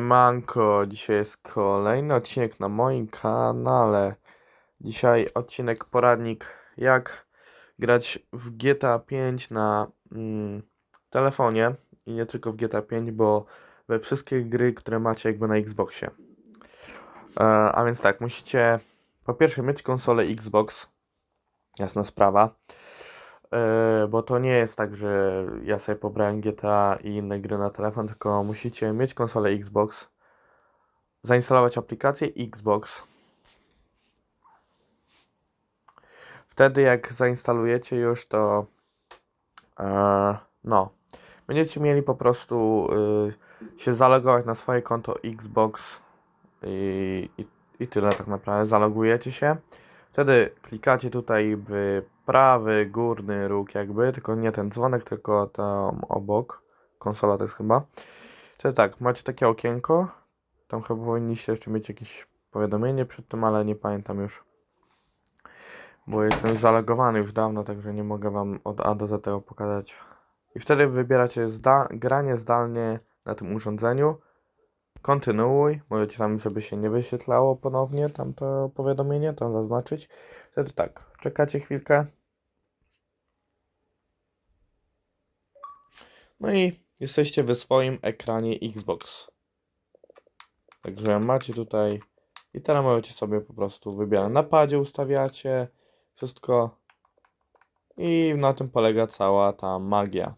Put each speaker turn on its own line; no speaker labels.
Manko, dzisiaj jest kolejny odcinek na moim kanale. Dzisiaj odcinek poradnik jak grać w GTA 5 na mm, telefonie i nie tylko w GTA 5, bo we wszystkie gry, które macie jakby na Xboxie. E, a więc tak, musicie po pierwsze mieć konsolę Xbox, jasna sprawa. E, bo to nie jest tak, że ja sobie pobrałem GTA i inne gry na telefon, tylko musicie mieć konsolę Xbox, zainstalować aplikację Xbox. Wtedy jak zainstalujecie już to e, no, będziecie mieli po prostu y, się zalogować na swoje konto Xbox i, i, i tyle tak naprawdę. Zalogujecie się. Wtedy klikacie tutaj w prawy górny róg jakby, tylko nie ten dzwonek, tylko tam obok. Konsola to jest chyba. Wtedy tak, macie takie okienko. Tam chyba powinniście jeszcze mieć jakieś powiadomienie przed tym, ale nie pamiętam już. Bo jestem zalogowany już dawno, także nie mogę wam od A do Z tego pokazać. I wtedy wybieracie zda granie zdalnie na tym urządzeniu. Kontynuuj. Możecie tam, żeby się nie wyświetlało ponownie tam to powiadomienie, tam zaznaczyć. Wtedy tak, czekacie chwilkę. No i jesteście w swoim ekranie Xbox. Także macie tutaj i teraz możecie sobie po prostu wybierać. Na padzie ustawiacie wszystko i na tym polega cała ta magia.